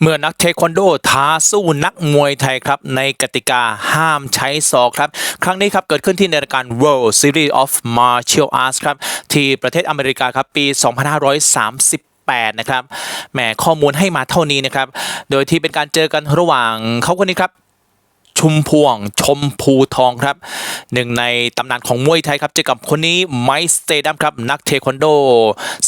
เมื่อนักเทควันโดท้าสู้นักมวยไทยครับ ในกติกาห้ามใช้ศอกครับ ครั้งนี้ครับเกิดขึ้นที่ในรายการ World Series of Martial Arts ครับ ที่ประเทศอเมริกาครับ ปี 2538นะครับ แหมข้อมูลให้มาเท่านี้นะครับ โดยที่เป็นการเจอกันระหว่างเขาคนนี้ครับ ชุมพวงชมพูทองครับหนึ่งในตำนานของมวยไทยครับเจอกับคนนี้ไมค์สเตดัมครับนักเทควันโด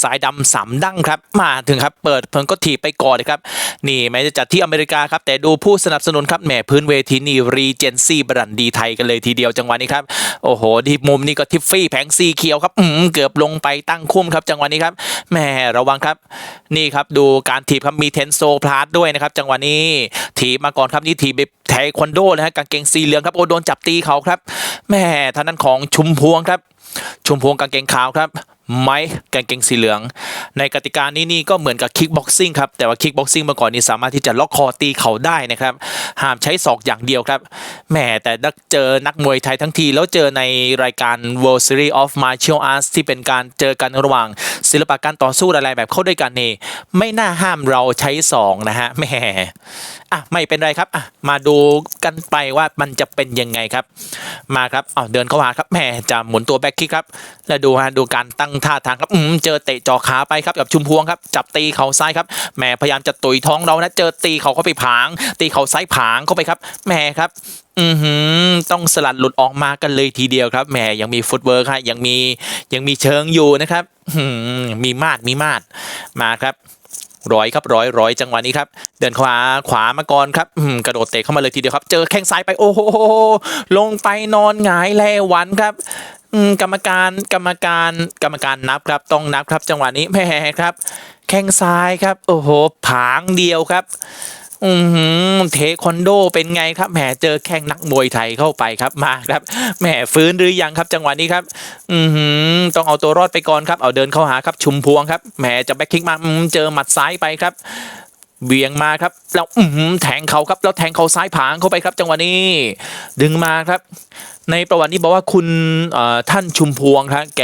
สายดำสามดั้งครับมาถึงครับเปิดเพิ่งก็ถีบไปก่อนเลยครับนี่แม้จะจัดที่อเมริกาครับแต่ดูผู้สนับสนุนครับแหมพื้นเวทีนี่รีเจนซี่บรันดีไทยกันเลยทีเดียวจังหวะนี้ครับโอ้โหที่มุมนี้ก็ทิฟฟี่แผงสีเขียวครับอืมเกือบลงไปตั้งคุ้มครับจังหวะนี้ครับแหมระวังครับนี่ครับดูการถีบครับมีเทนโซพลาสด้วยนะครับจังหวะนี้ถีบมาก่อนครับนี่ถีบไป ทควันโดนะฮะกางเกงสีเหลืองครับโอโดนจับตีเขาครับแม่ท่านนั้นของชุมพวงครับ ชุมพวงกางเกงขาวครับ ไม้กางเกงสีเหลือง ในกติกานี้นี่ก็เหมือนกับคิกบ็อกซิ่งครับแต่ว่าคิกบ็อกซิ่งเมื่อก่อนนี้สามารถที่จะล็อกคอตีเขาได้นะครับห้ามใช้ศอกอย่างเดียวครับแหมแต่นักเจอนักมวยไทยทั้งที แล้วเจอในรายการ World Series of Martial Arts ที่เป็นการเจอกันระหว่างศิลปะการต่อสู้อะไรแบบเข้าด้วยกันนี่ไม่น่าห้ามเราใช้ศอกนะฮะแหมอะไม่เป็นไรครับอะมาดูกันไปว่ามันจะเป็นยังไงครับ มาครับอ๋อเดินเข้าหาครับแหมจะหมุนตัวแบ็คคิกครับ แล้วดูฮะดูการตั้งท่าทางครับอืมเจอเตะจ่อขาไปครับกับชุมพวงครับจับตีเข่าซ้ายครับแหมพยายามจะตุยท้องเรานะเจอตีเขาเข้าไปผาง ตีเข่าซ้ายผางเข้าไปครับแหมครับอือหือต้องสลัดหลุดออกมากันเลยทีเดียวครับแหมยังมีฟุตเวิร์คฮะยังมียังมีเชิงอยู่นะครับหืมมีมาดมีมาดมาครับร้อยครับร้อยร้อยจังหวะนี้ครับ เดินขวาขวามาก่อนครับอืมกระโดดเตะเข้ามาเลยทีเดียวครับ เจอแข้งซ้ายไปโอ้โหลงไปนอนหงายแลหวันครับ อืมกรรมการกรรมการกรรมการนับครับต้องนับครับจังหวะนี้แหมครับ แข้งซ้ายครับ โอ้โห ผางเดียวครับ อือหือเทควันโดเป็นไงครับแหมเจอแข้งนักมวยไทยเข้าไปครับมาครับแหมฟื้นหรือยังครับ จังหวะนี้ครับ อือหือต้องเอาตัวรอดไปก่อนครับเอาเดินเข้าหาครับชุมพวงครับแหมจะแบ็คคิกมาเจอหมัดซ้ายไปครับเวียงมาครับแล้วอือหือแทงเขาครับแล้วแทงเขาซ้ายผางเข้าไปครับ จังหวะนี้ ดึงมาครับ ในประวัตินี้บอกว่าคุณท่านชุมพวงครับแก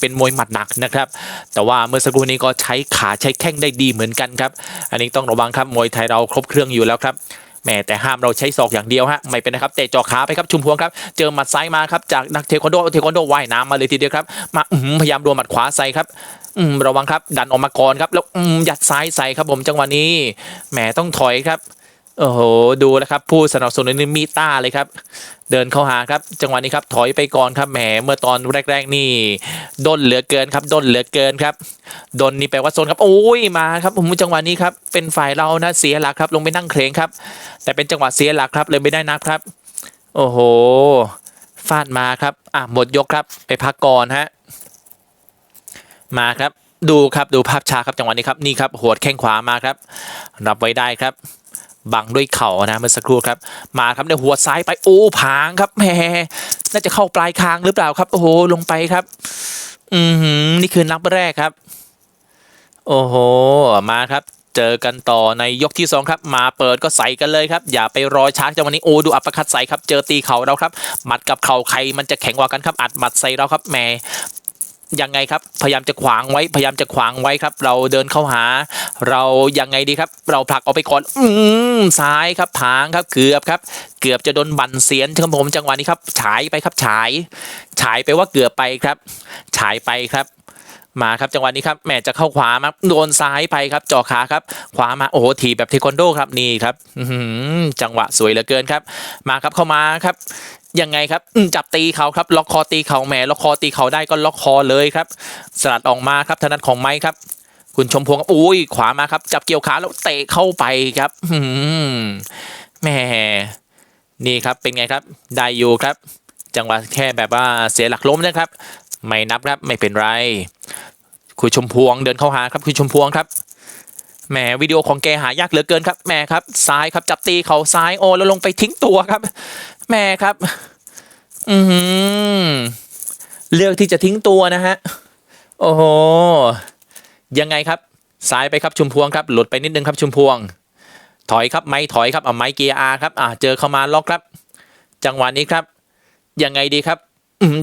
เป็นมวยหมัดหนักนะครับ แต่ว่าเมื่อสักครู่นี้ก็ใช้ขาใช้แข้งได้ดีเหมือนกันครับ อันนี้ต้องระวังครับมวยไทยเราครบเครื่องอยู่แล้วครับแม่แต่ห้ามเราใช้ศอกอย่างเดียวฮะไม่เป็นนะครับเตะจ่อขาไปครับชุมพวงครับเจอหมัดซ้ายมาครับจากนักเทควันโดเทควันโดว่ายน้ำมาเลยทีเดียวครับมาอื้อหือพยายามโดนหมัดขวาใส่ครับอืมระวังครับดันออกมาก่อนครับแล้วอืมยัดซ้ายใส่ครับผมจังหวะนี้แหมต้องถอยครับ โอ้โห ดูแล้วครับ ผู้สนับสนุนนี่มีต้าเลยครับ เดินเข้าหาครับ จังหวะนี้ครับ ถอยไปก่อนครับ แหม เมื่อตอนแรก ๆ นี่ ด้นเหลือเกินครับ ด้นเหลือเกินครับดนนี่แปลว่าโซนครับ โอ้ย มาครับผมจังหวะนี้ครับ เป็นฝ่ายเรานะ เสียหลักครับ ลงไปนั่งเคลงครับ แต่เป็นจังหวะเสียหลักครับ เลยไม่ได้นับครับ โอ้โห ฟาดมาครับ อะ หมดยกครับ ไปพักก่อนฮะ มาครับ ดูครับ ดูภาพช้าครับ จังหวะนี้ครับ นี่ครับ หัวดแข้งขวามาครับ รับไว้ได้ครับ บังด้วยเข่านะเมื่อสักครู่ครับ มาครับในหัวซ้ายไปโอ้ผางครับแหมน่าจะเข้าปลายคางหรือเปล่าครับ โอ้โหลงไปครับ อือหือนี่คือนับแรกครับ โอ้โหมาครับเจอกันต่อในยกที่สองครับ มาเปิดก็ใส่กันเลยครับ อย่าไปรอช้าจังวะนี้โอ้ดูอัปปอร์คัดใส่ครับ เจอตีเข่าเราครับหมัดกับเข่าใครมันจะแข็งกว่ากันครับอัดหมัดใส่เราครับแหม ยังไงครับ พยายามจะขวางไว้ พยายามจะขวางไว้ครับ เราเดินเข้าหา เรายังไงดีครับ เราผลักออกไปก่อน อืมซ้ายครับผางครับ เกือบครับ เกือบจะโดนบันเสียนครับผมจังหวะนี้ครับ ฉายไปครับ ฉาย ฉายไปว่าเกือบไปครับ ฉายไปครับมาครับจังหวะนี้ครับแหม่จะเข้าขวามาโดนซ้ายไปครับจ่อขาครับ ขวามาโอ้โหถีบแบบเทควันโดครับนี่ครับจังหวะสวยเหลือเกินครับ มาครับเข้ามาครับ ยังไงครับจับตีเขาครับ ล็อกคอตีเขาแหมล็อกคอตีเขาได้ก็ล็อกคอเลยครับ สลัดออกมาครับถนัดของไม้ครับ คุณชมพวงอุ้ยขวามาครับ จับเกี่ยวขาแล้วเตะเข้าไปครับหืมแหมนี่ครับเป็นไงครับได้อยู่ครับ จังหวะแค่แบบว่าเสียหลักล้มนะครับ ไม่นับครับไม่เป็นไร คุณชมพวงเดินเข้าหาครับ คุณชมพวงครับแหมวิดีโอของแกหายากเหลือเกินครับแหมครับซ้ายครับจับตีเขาซ้ายโอแล้วลงไปทิ้งตัวครับแหมครับ อือหือเลือกที่จะทิ้งตัวนะฮะ โอ้โห ยังไงครับ ซ้ายไปครับชุมพวงครับ หลุดไปนิดนึงครับชุมพวง ถอยครับไม้ถอยครับเอาไม้เกียร์อาครับ อ่าเจอเข้ามาล็อกครับ จังหวะนี้ครับ ยังไงดีครับ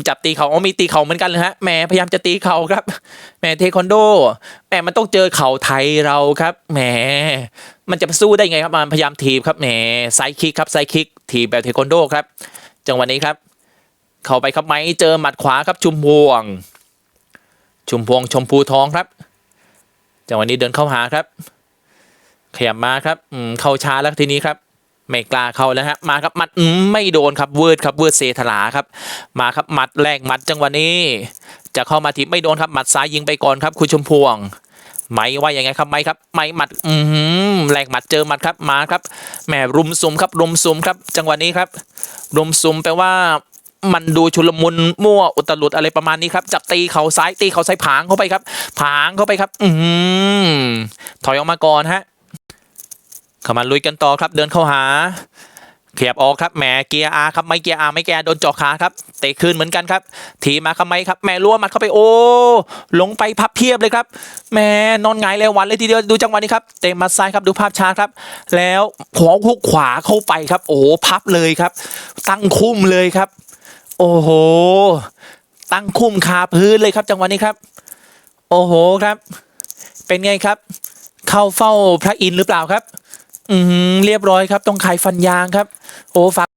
จับตีเขาอ๋อมีตีเขาเหมือนกันเลยฮะแหมพยายามจะตีเขาครับแหมเทควันโดแหมมันต้องเจอเข่าไทยเราครับแหมมันจะสู้ได้ไงครับมันพยายามทีบครับแหมไซคิกครับไซคิกทีบแบบเทควันโดครับ จังหวะนี้ครับ เข้าไปครับไหมเจอหมัดขวาครับชุมพวง ชุมพวงชมพูทองครับจังหวะนี้เดินเข้าหาครับ ขยับมาครับอืมเข้าช้าแล้วทีนี้ครับไม่กล้าเข้าแล้วฮะมาครับหมัดไม่โดนครับเวิร์ดครับเวิร์ดเซธลาครับ มาครับหมัดแรกหมัดจังหวะนี้ จะเข้ามาทีไม่โดนครับหมัดซ้ายยิงไปก่อนครับ คุณชมพวงไหมว่ายังไงครับไหมครับไหมหมัดอืมแรกหมัดเจอหมัดครับมาครับแหมรุมซุมครับรุมซุมครับ จังหวะนี้ครับ รุมซุมแปลว่า มันดูชุลมุนมั่วอุตลุดอะไรประมาณนี้ครับ จับตีเขาซ้ายตีเขาซ้ายผางเข้าไปครับ ผางเข้าไปครับ อืมถอยออกมาก่อนฮะเข้ามาลุยกันต่อครับ เดินเข้าหาขยับออกครับแหมเกียร์อาครับไม่เกียร์อาไม่แกโดนเจาะขาครับเตะคืนเหมือนกันครับ ทีมาครับไม่ครับแหมรัวหมัดเข้าไปโอ้ลงไปพับเพียบเลยครับแหมนอนหงายเลยวันเลยทีเดียวดูจังหวะนี้ครับเตะมัดซ้ายครับดูภาพช้าครับ แล้วหัวหุกขวาเข้าไปครับ โอ้พับเลยครับ ตั้งคุ้มเลยครับ โอ้โห ตั้งคุ้มคาพื้นเลยครับจังหวะนี้ครับ โอ้โหครับ เป็นไงครับ เข้าเฝ้าพระอินทร์หรือเปล่าครับ อืมเรียบร้อยครับ ต้องขายฟันยางครับ โอ้ฝาก